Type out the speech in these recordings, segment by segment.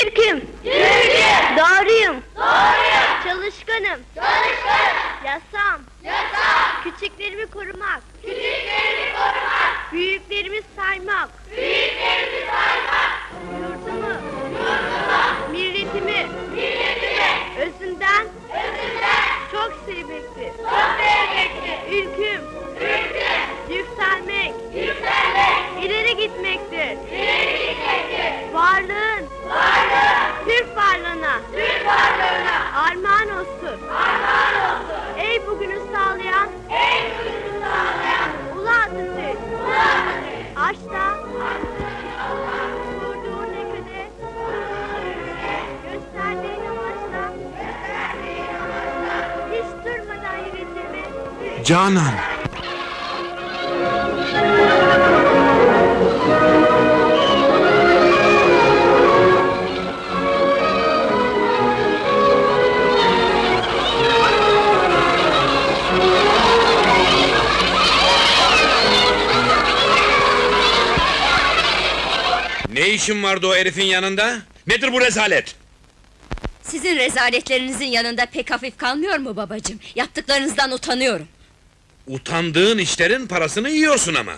Türk'üm. Türk'üm. Doğruyum. Doğruyum. Çalışkanım. Çalışkanım. Yasam. Yasam. Küçüklerimi korumak. Küçüklerimi korumak. Büyüklerimi saymak. Büyüklerimi saymak. Yurdumu. Yurdumu. Milletimi. Milletimi. Özünden. Özünden. Çok sevmektir. Çok sevmektir. Ülküm. Ülküm. Yükselmek. Yükselmek. ileri gitmektir. İleri Canan. Ne işin vardı o herifin yanında? Nedir bu rezalet? Sizin rezaletlerinizin yanında pek hafif kalmıyor mu babacığım? Yaptıklarınızdan utanıyorum. Utandığın işlerin parasını yiyorsun ama.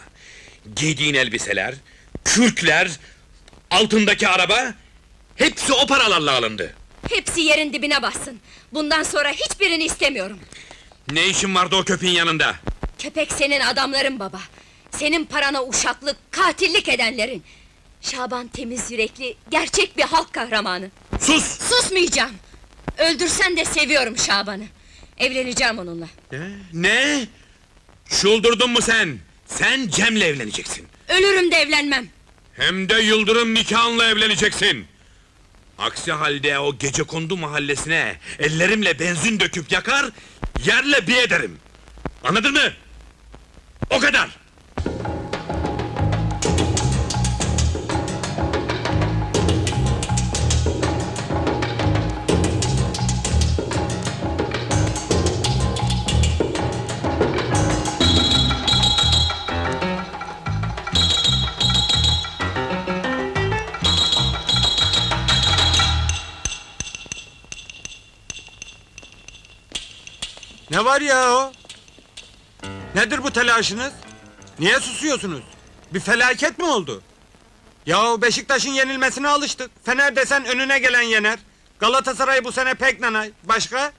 Giydiğin elbiseler, kürkler, altındaki araba... ...hepsi o paralarla alındı. Hepsi yerin dibine bassın. Bundan sonra hiçbirini istemiyorum. Ne işin vardı o köpeğin yanında? Köpek senin adamların baba. Senin parana uşaklık, katillik edenlerin. Şaban temiz yürekli, gerçek bir halk kahramanı. Sus! Susmayacağım. Öldürsen de seviyorum Şaban'ı. Evleneceğim onunla. Ne? Ne? Çıldırdın mı sen? Sen Cem'le evleneceksin. Ölürüm de evlenmem. Hem de Yıldırım nikahınla evleneceksin. Aksi halde o gece kondu mahallesine ellerimle benzin döküp yakar, yerle bir ederim. Anladın mı? O kadar. Var ya o? Nedir bu telaşınız? Niye susuyorsunuz? Bir felaket mi oldu? Ya Beşiktaş'ın yenilmesine alıştık. Fener desen önüne gelen yener. Galatasaray bu sene pek nanay. Başka?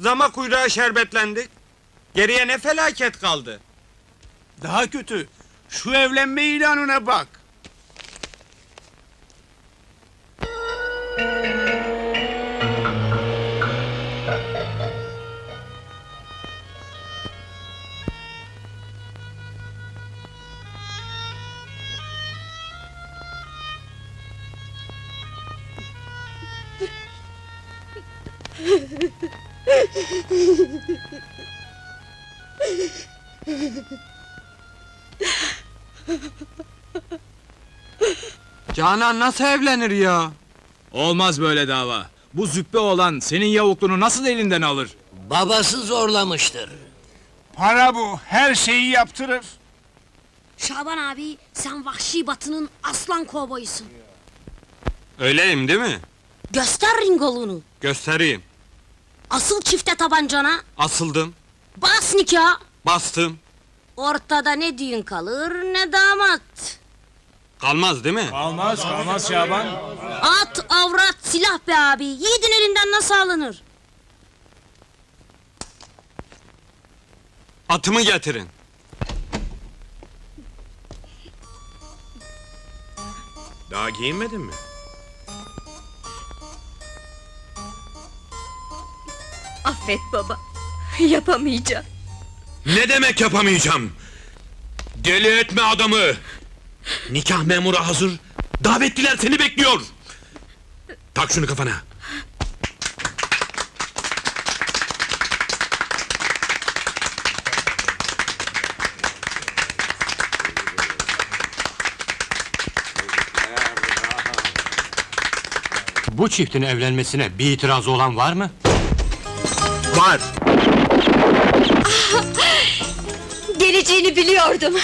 Zama kuyruğa şerbetlendik. Geriye ne felaket kaldı? Daha kötü. Şu evlenme ilanına bak. Canan nasıl evlenir ya? Olmaz böyle dava. Bu züppe olan senin yavukluğunu nasıl elinden alır? Babası zorlamıştır. Para bu. Her şeyi yaptırır. Şaban abi sen vahşi batının aslan kovboyusun. Öyleyim değil mi? Göster ringolunu. Göstereyim. Asıl çifte tabancana. Asıldım, Bas nikah. bastım. Ortada ne düğün kalır ne damat. Kalmaz değil mi? Kalmaz, kalmaz Şaban. At, avrat, silah be abi. Yiğidin elinden nasıl alınır? Atımı getirin. Daha giyinmedin mi? Affet baba. Yapamayacağım. Ne demek yapamayacağım? Deli etme adamı! Nikah memuru hazır. Davetliler seni bekliyor. Tak şunu kafana. Bu çiftin evlenmesine bir itirazı olan var mı? Var. Geleceğini biliyordum.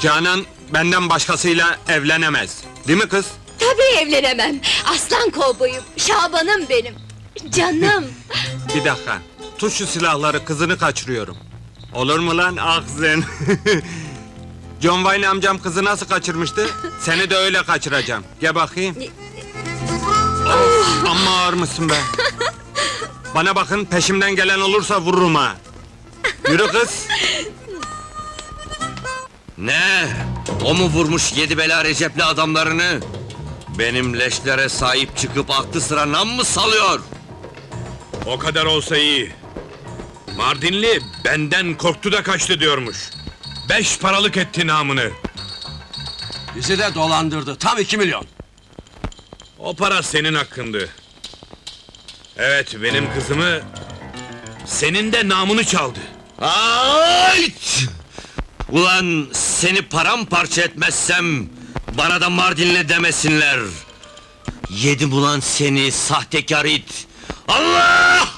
Canan benden başkasıyla evlenemez. Değil mi kız? Tabii evlenemem. Aslan kovboyum, Şaban'ım benim. Canım. Bir dakika. Tut şu silahları kızını kaçırıyorum. Olur mu lan ağzın? John Wayne amcam kızı nasıl kaçırmıştı? Seni de öyle kaçıracağım. Gel bakayım. of, amma ağır mısın be? Bana bakın peşimden gelen olursa vururum ha. Yürü kız. Ne? O mu vurmuş yedi bela Recep'li adamlarını? Benim leşlere sahip çıkıp aklı sıra nam mı salıyor? O kadar olsa iyi. Mardinli benden korktu da kaçtı diyormuş. Beş paralık etti namını. Bizi de dolandırdı. Tam iki milyon. O para senin hakkındı. Evet, benim kızımı... Senin de namını çaldı. Ayt! Ulan seni paramparça etmezsem bana da Mardinli demesinler. Yedim ulan seni sahtekar it. Allah!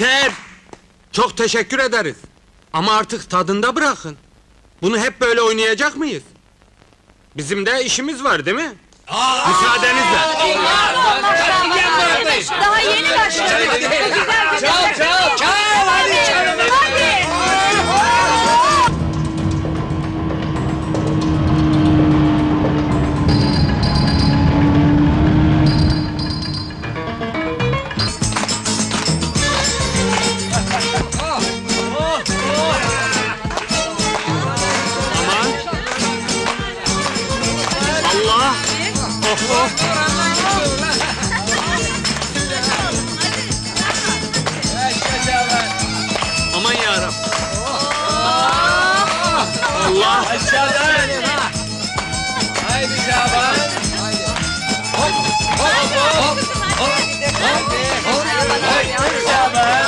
Yeter! Çok teşekkür ederiz. Ama artık tadında bırakın. Bunu hep böyle oynayacak mıyız? Bizim de işimiz var değil mi? Müsaadenizle. Aman yarabbim! Allah!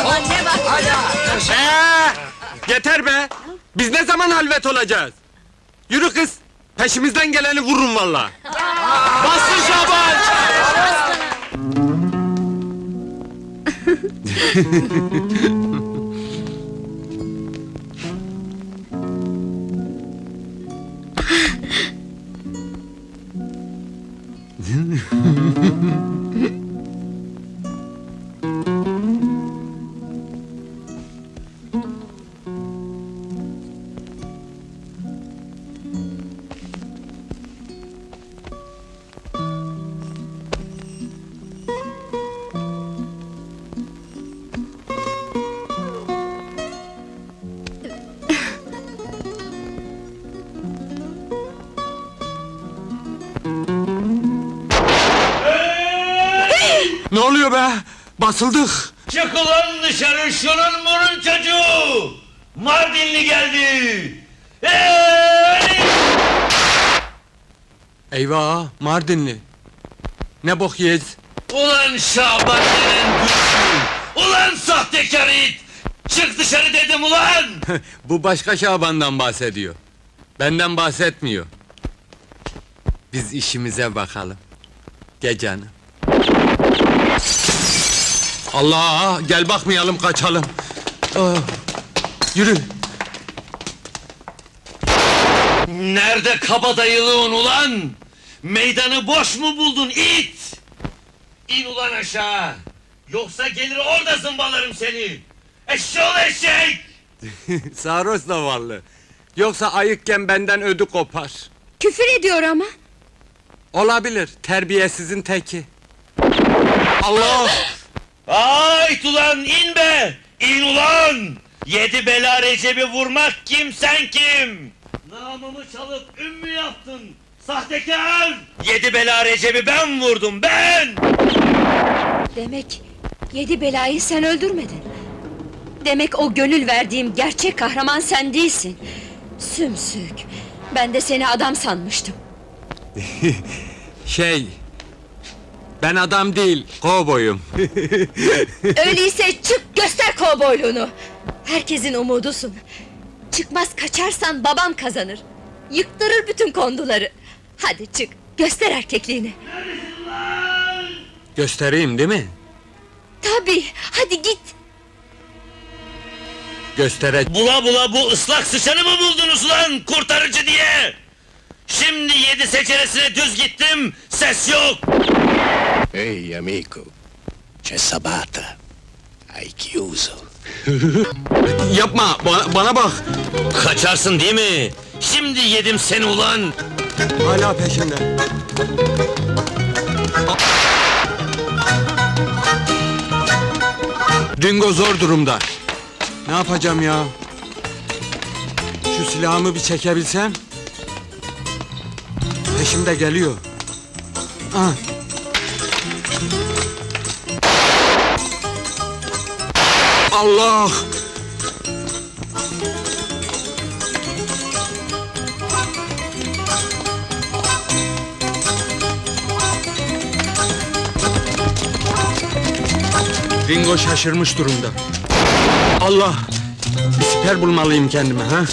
Aman ne bak. Yeter be! Biz ne zaman halvet olacağız? Yürü kız! Peşimizden geleni vurun valla! Bastın Şaban! Basıldık! Çık ulan dışarı şunun burun çocuğu! Mardinli geldi! Hey! Eyvah, Mardinli! Ne bok yiyeceğiz? Ulan Şaban denen güçlü! Ulan sahtekar it! Çık dışarı dedim ulan! Bu başka Şaban'dan bahsediyor. Benden bahsetmiyor. Biz işimize bakalım. Gel canım. Allah! Gel bakmayalım, kaçalım. Ah, yürü! Nerede kabadayılığın ulan? Meydanı boş mu buldun it? İn ulan aşağı! Yoksa gelir orada zımbalarım seni! Eşşoğlu eşek! Sarhoş zavallı. Yoksa ayıkken benden ödü kopar. Küfür ediyor ama. Olabilir, terbiyesizin teki. Allah! Ayt ulan in be! İn ulan! Yedi bela Recep'i vurmak kim sen kim? Namımı çalıp ümmü yaptın. Sahtekar! Yedi bela Recep'i ben vurdum, ben! Demek yedi belayı sen öldürmedin. Demek o gönül verdiğim gerçek kahraman sen değilsin. Sümsük. Ben de seni adam sanmıştım. Şey... Ben adam değil, kovboyum. Öyleyse çık göster kovboyluğunu. Herkesin umudusun. Çıkmaz kaçarsan babam kazanır. Yıktırır bütün konduları. Hadi çık göster erkekliğini. Göstereyim değil mi? Tabii hadi git. Göstere... Bula bula bu ıslak sıçanı mı buldunuz lan kurtarıcı diye? Şimdi yedi seçenesine düz gittim, ses yok! Ehi amico, c'è Sabata. Hai chiuso. Yapma, bana, bana bak! Kaçarsın değil mi? Şimdi yedim seni ulan! Hala peşimde. Ringo zor durumda. Ne yapacağım ya? Şu silahımı bir çekebilsem. Peşimde geliyor. Ah. Allah! Ringo şaşırmış durumda. Allah! Bir siper bulmalıyım kendime ha.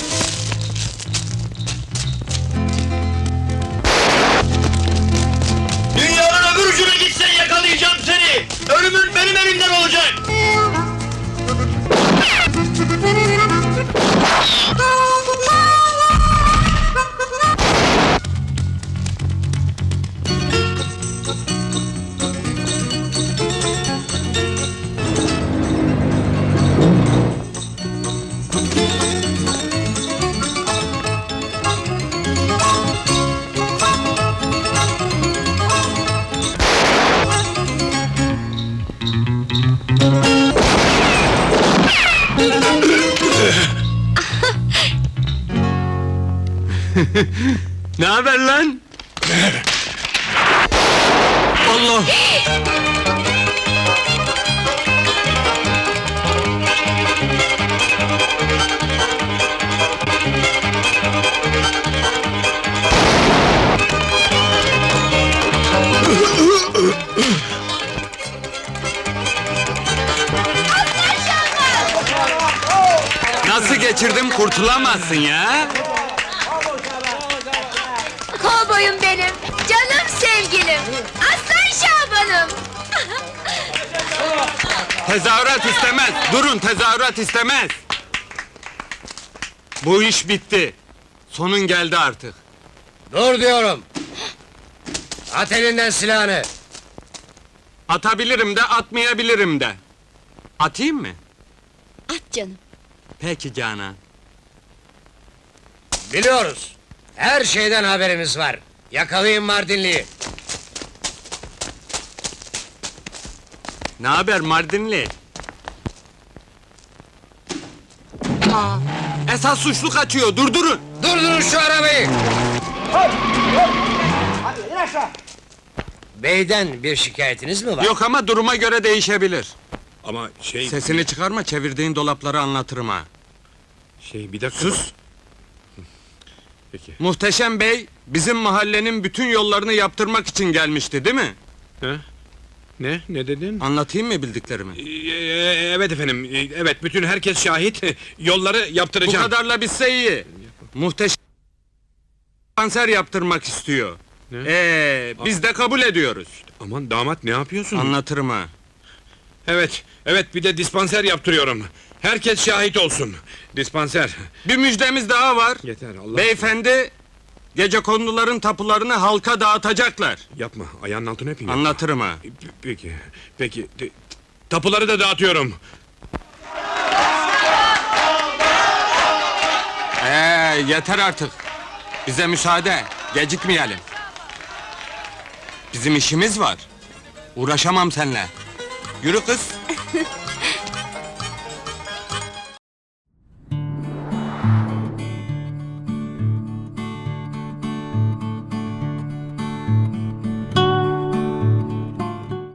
Haber lan? Allah! Nasıl geçirdim kurtulamazsın ya? Tezahürat istemez. Durun tezahürat istemez. Bu iş bitti. Sonun geldi artık. Dur diyorum. At elinden silahını. Atabilirim de atmayabilirim de. Atayım mı? At canım. Peki Canan. Biliyoruz. Her şeyden haberimiz var. Yakalayın Mardinli'yi. Ne haber Mardinli? Aa, esas suçlu kaçıyor. Durdurun. Durdurun şu arabayı. Beyden bir şikayetiniz mi var? Yok ama duruma göre değişebilir. Ama şey... Sesini çıkarma, çevirdiğin dolapları anlatırım ha. Şey bir dakika... Sus! Peki. Muhteşem Bey, bizim mahallenin bütün yollarını yaptırmak için gelmişti, değil mi? Ha? Ne? Ne dedin? Anlatayım mı bildiklerimi? Ee, evet efendim, ee, evet bütün herkes şahit. Yolları Bu yaptıracağım. kadarla bitse iyi. Muhteşem kanser yaptırmak istiyor. Ne? Ee, biz de kabul ediyoruz. Aman damat ne yapıyorsun? Anlatırım ha. Evet, evet bir de dispanser yaptırıyorum. Herkes şahit olsun. Dispanser. Bir müjdemiz daha var. Yeter Allah. Beyefendi, gece konduların tapularını halka dağıtacaklar. Yapma, ayağının altını öpeyim. yapma. Anlatırım ha. Pe- Peki, peki. Tapuları da dağıtıyorum. Ee, yeter artık. Bize müsaade, gecikmeyelim. Bizim işimiz var. Uğraşamam seninle. Yürü kız.